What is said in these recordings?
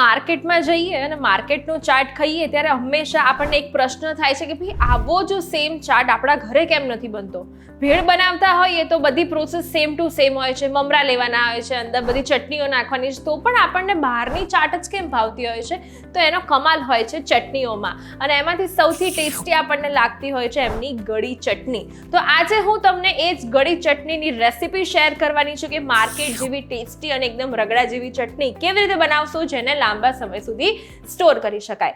માર્કેટમાં જઈએ અને માર્કેટનો ચાટ ખાઈએ ત્યારે હંમેશા આપણને એક પ્રશ્ન થાય છે કે ભાઈ આવો જો સેમ ચાટ આપણા ઘરે કેમ નથી બનતો? ભેળ બનાવતા હોઈએ તો બધી પ્રોસેસ સેમ ટુ સેમ હોય છે, મમરા લેવાના હોય છે, અંદર બધી ચટણીઓ નાખવાની છે, તો પણ આપણને બહારની ચાટ જ કેમ ભાવતી હોય છે? તો એનો કમાલ હોય છે ચટણીઓમાં. અને એમાંથી સૌથી ટેસ્ટી આપણને લાગતી હોય છે એમની ગળી ચટણી. તો આજે હું તમને એ જ ગળી ચટણીની રેસિપી શેર કરવાની છું કે માર્કેટ જેવી ટેસ્ટી અને એકદમ રગડા જેવી ચટણી કેવી રીતે બનાવશો, જેને લાંબા સમય સુધી સ્ટોર કરી શકાય.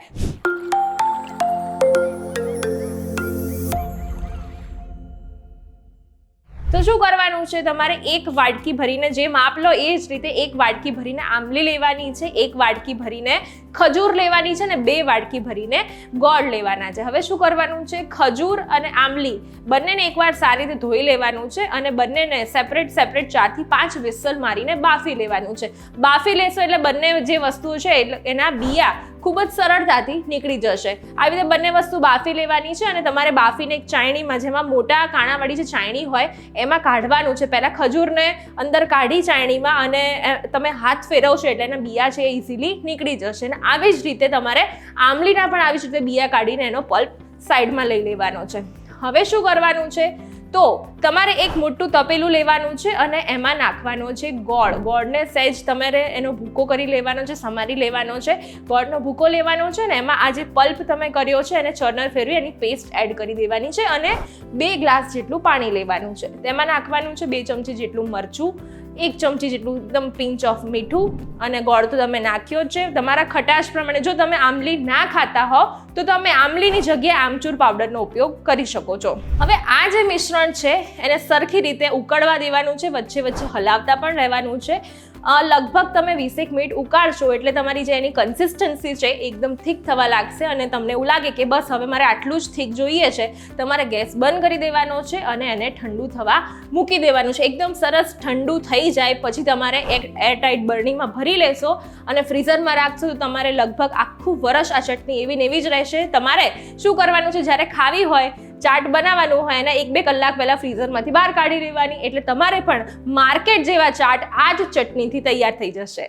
તો શું કરવાનું છે? તમારે એક વાટકી ભરીને જે માપ લો, એ જ રીતે એક વાટકી ભરીને આંબલી લેવાની છે. એક વાટકી ભરીને ખજૂર લેવાની છે ને બે વાટકી ભરીને ગોળ લેવાના છે. હવે શું કરવાનું છે? ખજૂર અને આંબલી બંનેને એકવાર સારી રીતે ધોઈ લેવાનું છે અને બંનેને સેપરેટ સેપરેટ ચારથી પાંચ વિસલ મારીને બાફી લેવાનું છે. બાફી લેશો એટલે બંને જે વસ્તુઓ છે એના બિયા ખૂબ જ સરળતાથી નીકળી જશે. આવી રીતે બંને વસ્તુ બાફી લેવાની છે અને તમારે બાફીને એક ચાયણીમાં, જેમાં મોટા કાણાવાળી જે ચાયણી હોય, એમાં કાઢવાનું છે. પહેલાં ખજૂરને અંદર કાઢી ચાયણીમાં અને તમે હાથ ફેરવશો એટલે એના બિયા છે એ ઇઝીલી નીકળી જશે. અને આવી જ રીતે તમારે આંબલીના પણ આવી જ રીતે બિયા કાઢીને એનો પલ્પ સાઈડમાં લઈ લેવાનો છે. હવે શું કરવાનું છે? તો તમારે એક મોટું તપેલું લેવાનું છે અને એમાં નાખવાનો છે ગોળ. ગોળને સહેજ તમારે એનો ભૂકો કરી લેવાનો છે, સમારી લેવાનો છે. ગોળનો ભૂકો લેવાનો છે ને એમાં આ જે પલ્પ તમે કર્યો છે એને ચર્નર ફેરવી એની પેસ્ટ એડ કરી દેવાની છે અને બે ગ્લાસ જેટલું પાણી લેવાનું છે. તેમાં નાખવાનું છે બે ચમચી જેટલું મરચું એક ચમચી જેટલું એકદમ પિંચ ઓફ મીઠું અને ગોળ તો તમે નાખ્યો જ છે. તમારા ખટાશ પ્રમાણે જો તમે આમલી ના ખાતા હો, તો તમે આમલીની જગ્યાએ આમચૂર પાવડરનો ઉપયોગ કરી શકો છો. હવે આ જે મિશ્રણ છે, એને સરખી રીતે ઉકળવા દેવાનું છે, વચ્ચે વચ્ચે હલાવતા પણ રહેવાનું છે. લગભગ તમે વીસેક મિનિટ ઉકાળશો એટલે તમારી જે એની કન્સિસ્ટન્સી છે એકદમ થીક થવા લાગશે અને તમને એવું લાગે કે બસ હવે મારે આટલું જ થીક જોઈએ છે, તમારે ગેસ બંધ કરી દેવાનો છે અને એને ઠંડુ થવા મૂકી દેવાનું છે. એકદમ સરસ ઠંડુ થઈ જાય, પછી તમારે એક એરટાઇટ બર્નિંગમાં ભરી લેશો અને ફ્રીઝરમાં રાખશો તો તમારે લગભગ આખું વરસ આ ચટણી એવી ને એવી જ રહેશે. તમારે શું કરવાનું છે? જ્યારે ખાવી હોય ચાટ બનાવવાનું હોય અને એક બે કલાક પહેલાં ફ્રીઝરમાંથી બહાર કાઢી લેવાની. એટલે તમારે પણ માર્કેટ જેવા ચાટ આ જ ચટણીથી તૈયાર થઈ જશે.